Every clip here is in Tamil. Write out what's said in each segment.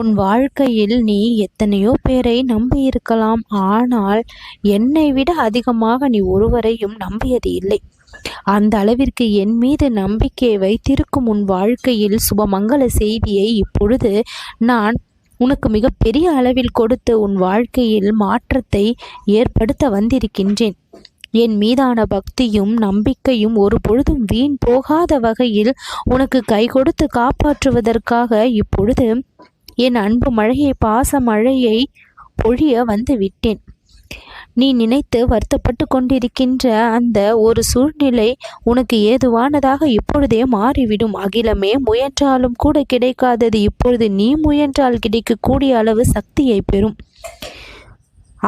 உன் வாழ்க்கையில் நீ எத்தனையோ பேரை நம்பியிருக்கலாம். ஆனால் என்னை விட அதிகமாக நீ ஒருவரையும் நம்பியது இல்லை. அந்த அளவிற்கு என் மீது நம்பிக்கை வைத்திருக்கும் உன் வாழ்க்கையில் சுபமங்கல செய்தியை இப்பொழுது நான் உனக்கு மிகப்பெரிய அளவில் கொடுத்து உன் வாழ்க்கையில் மாற்றத்தை ஏற்படுத்த வந்திருக்கின்றேன். என் மீதான பக்தியும் நம்பிக்கையும் ஒரு பொழுதும் வீண் போகாத வகையில் உனக்கு கை கொடுத்து காப்பாற்றுவதற்காக இப்பொழுது என் அன்பு மழையை பாச மழையை பொழிய வந்து விட்டேன். நீ நினைத்து வருத்தப்பட்டு கொண்டிருக்கின்ற அந்த ஒரு சூழ்நிலை உனக்கு ஏதுவானதாக இப்பொழுதே மாறிவிடும். அகிலமே முயன்றாலும் கூட கிடைக்காதது. இப்பொழுது நீ முயன்றால் கிடைக்கக்கூடிய அளவு சக்தியை பெறும்.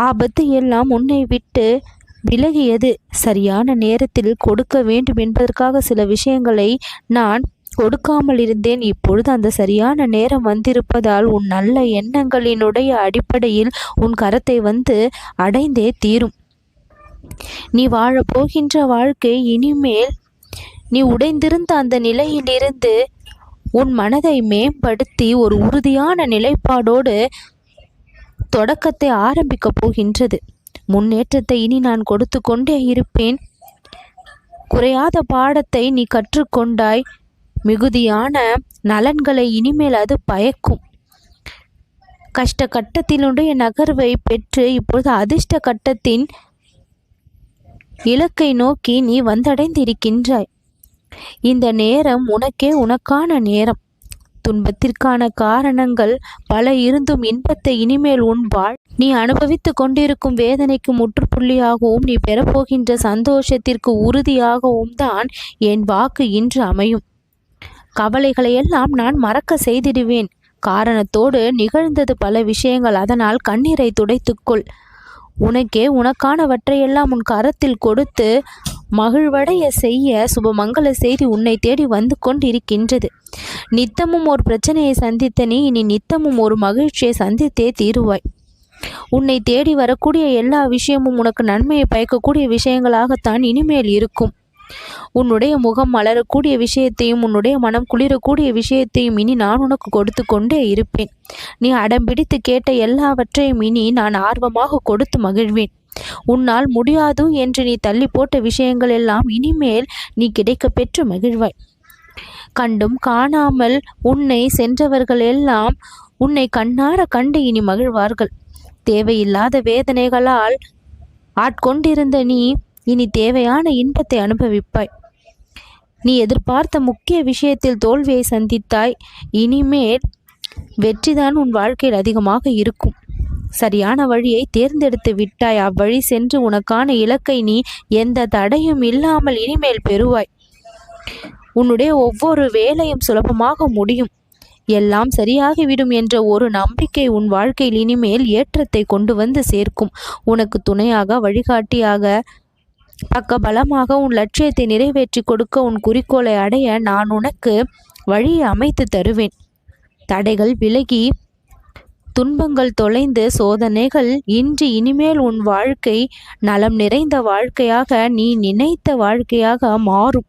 ஆபத்து எல்லாம் உன்னை விட்டு விலகியது. சரியான நேரத்தில் கொடுக்க வேண்டும் என்பதற்காக சில விஷயங்களை நான் கொடுக்காமல் இருந்தேன். இப்பொழுது அந்த சரியான நேரம் வந்திருப்பதால் உன் நல்ல எண்ணங்களினுடைய அடிப்படையில் உன் கரத்தை வந்து அடைந்தே தீரும். நீ வாழப்போகின்ற வாழ்க்கை இனிமேல் நீ உடைந்திருந்த அந்த நிலையிலிருந்து உன் மனதை மேம்படுத்தி ஒரு உறுதியான நிலைப்பாடோடு தொடக்கத்தை ஆரம்பிக்கப் போகின்றது. முன்னேற்றத்தை இனி நான் கொடுத்து கொண்டே இருப்பேன். குறையாத பாடத்தை நீ கற்றுக்கொண்டாய். மிகுதியான நலன்களை இனிமேல் அது பயக்கும். கஷ்ட கட்டத்தினுடைய நகர்வை பெற்று இப்பொழுது அதிர்ஷ்ட கட்டத்தின் இலக்கை நோக்கி நீ வந்தடைந்திருக்கின்றாய். இந்த நேரம் உனக்கே உனக்கான நேரம். துன்பத்திற்கான காரணங்கள் பல இருந்தும் இன்பத்தை இனிமேல் உண்பாள் நீ அனுபவித்துக் கொண்டிருக்கும் வேதனைக்கு முற்றுப்புள்ளியாகவும் நீ பெறப்போகின்ற சந்தோஷத்திற்கு உறுதியாகவும் தான் என் வாக்கு இன்று அமையும். கவலைகளையெல்லாம் நான் மறக்க செய்திடுவேன். காரணத்தோடு நிகழ்ந்தது பல விஷயங்கள் அதனால் கண்ணீரை துடைத்துக்கொள். உனக்கே உனக்கானவற்றையெல்லாம் உன் கரத்தில் கொடுத்து மகிழ்வடைய செய்ய சுபமங்கல செய்தி உன்னை தேடி வந்து கொண்டிருக்கின்றது. நித்தமும் ஒரு பிரச்சனையை சந்தித்த நீ இனி நித்தமும் ஒரு மகிழ்ச்சியை சந்தித்தே தீருவாய். உன்னை தேடி வரக்கூடிய எல்லா விஷயமும் உனக்கு நன்மையை பயக்கக்கூடிய விஷயங்களாகத்தான் இனிமேல் இருக்கும். உன்னுடைய முகம் மலரக்கூடிய விஷயத்தையும் உன்னுடைய மனம் குளிரக்கூடிய விஷயத்தையும் இனி நான் உனக்கு கொடுத்து கொண்டே இருப்பேன். நீ அடம்பிடித்து கேட்ட எல்லாவற்றையும் இனி நான் ஆர்வமாக கொடுத்து மகிழ்வேன். உன்னால் முடியாது என்று நீ தள்ளி போட்ட விஷயங்கள் எல்லாம் இனிமேல் நீ கிடைக்க பெற்று மகிழ்வாய். கண்டும் காணாமல் உன்னை சென்றவர்கள் எல்லாம் உன்னை கண்ணார கண்டு இனி மகிழ்வார்கள். தேவையில்லாத வேதனைகளால் ஆட்கொண்டிருந்த நீ இனி தேவையான இன்பத்தை அனுபவிப்பாய். நீ எதிர்பார்த்த முக்கிய விஷயத்தில் தோல்வியை சந்தித்தாய். இனிமேல் வெற்றிதான் உன் வாழ்க்கையில் அதிகமாக இருக்கும். சரியான வழியை தேர்ந்தெடுத்து விட்டாய். அவ்வழி சென்று உனக்கான இலக்கை நீ எந்த தடையும் இல்லாமல் இனிமேல் பெறுவாய். உன்னுடைய ஒவ்வொரு வேலையும் சுலபமாக முடியும். எல்லாம் சரியாகிவிடும் என்ற ஒரு நம்பிக்கை உன் வாழ்க்கையில் இனிமேல் ஏற்றத்தை கொண்டு வந்து சேர்க்கும். உனக்கு துணையாக வழிகாட்டியாக பக்க பலமாக உன் லட்சியத்தை நிறைவேற்றி கொடுக்க உன் குறிக்கோளை அடைய நான் உனக்கு வழியை அமைத்து தருவேன். தடைகள் விலகி துன்பங்கள் தொலைந்து சோதனைகள் இன்று இனிமேல் உன் வாழ்க்கை நலம் நிறைந்த வாழ்க்கையாக நீ நினைத்த வாழ்க்கையாக மாறும்.